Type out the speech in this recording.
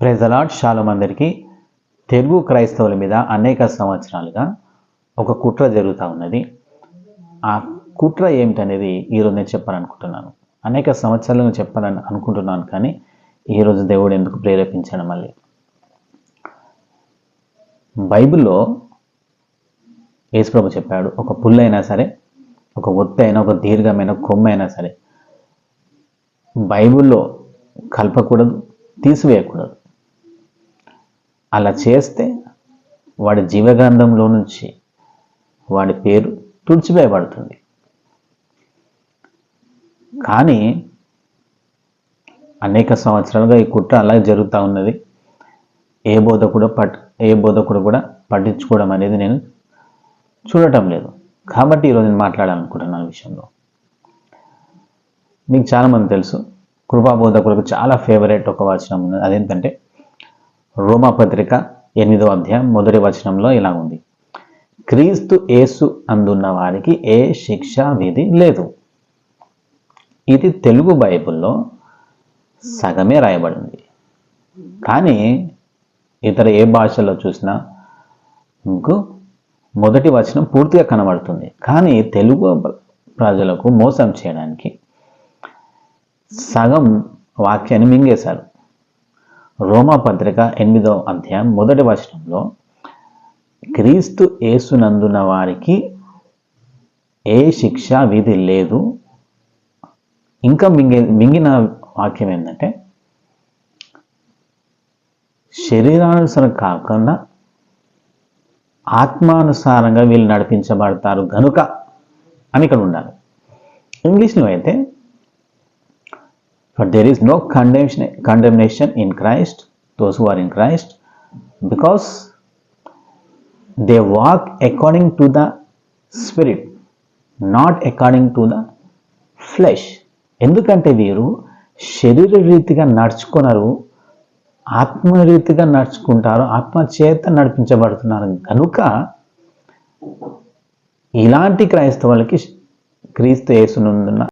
ప్రెజలాడ్ షాలం అందరికీ. తెలుగు క్రైస్తవుల మీద అనేక సంవత్సరాలుగా ఒక కుట్ర జరుగుతూ ఉన్నది. ఆ కుట్ర ఏమిటనేది ఈరోజు నేను చెప్పాలనుకుంటున్నాను. అనేక సంవత్సరాలను చెప్పాలని అనుకుంటున్నాను కానీ ఈరోజు దేవుడు ఎందుకు ప్రేరేపించాడు మళ్ళీ? బైబిల్లో యేసుప్రభు చెప్పాడు ఒక పుల్లైనా అయినా సరే ఒక ఒత్తి అయినా ఒక దీర్ఘమైన కొమ్మ అయినా సరే బైబిల్లో కలపకూడదు తీసివేయకూడదు. అలా చేస్తే వాడి జీవగ్రంథంలో నుంచి వాడి పేరు తుడిచివేయబడుతుంది. కానీ అనేక సంవత్సరాలుగా ఈ కుట్ర అలాగే జరుగుతూ ఉన్నది. ఏ బోధకుడు పట్ ఏ బోధకుడు కూడా పట్టించుకోవడం అనేది నేను చూడటం లేదు. కాబట్టి ఈరోజు నేను మాట్లాడాలనుకుంటున్నాను విషయంలో. మీకు చాలామంది తెలుసు కృపా బోధకులకు చాలా ఫేవరెట్ ఒక వచనం ఉంది అదేంటంటే రోమపత్రిక ఎనిమిదో అధ్యాయం మొదటి వచనంలో ఇలా ఉంది. క్రీస్తు యేసు అందున్న వారికి ఏ శిక్షా విధి లేదు. ఇది తెలుగు బైబిల్లో సగమే రాయబడింది. కానీ ఇతర ఏ భాషలో చూసినా మీకు మొదటి వచనం పూర్తిగా కనబడుతుంది. కానీ తెలుగు ప్రజలకు మోసం చేయడానికి సగం వాక్యాన్ని మింగేశారు. రోమా పత్రిక ఎనిమిదో అధ్యాయం మొదటి వచనంలో క్రీస్తు ఏసునందున వారికి ఏ శిక్ష విధి లేదు. ఇంకా మింగే మింగిన వాక్యం ఏంటంటే శరీరానుసారం కాకుండా ఆత్మానుసారంగా వీళ్ళు నడిపించబడతారు గనుక అని ఇక్కడ ఉండాలి. ఇంగ్లీష్లో అయితే But there is no condemnation, condemnation in Christ, those who are in Christ, because they walk according to the Spirit, not according to the flesh. ఎందుకంటే వీరు శరీర రీతిగా నడుచుకున్నారు ఆత్మరీతిగా నడుచుకుంటారు ఆత్మ చేత నడిపించబడుతున్నారు కనుక ఇలాంటి క్రైస్తవులకి క్రీస్తు యేసునందున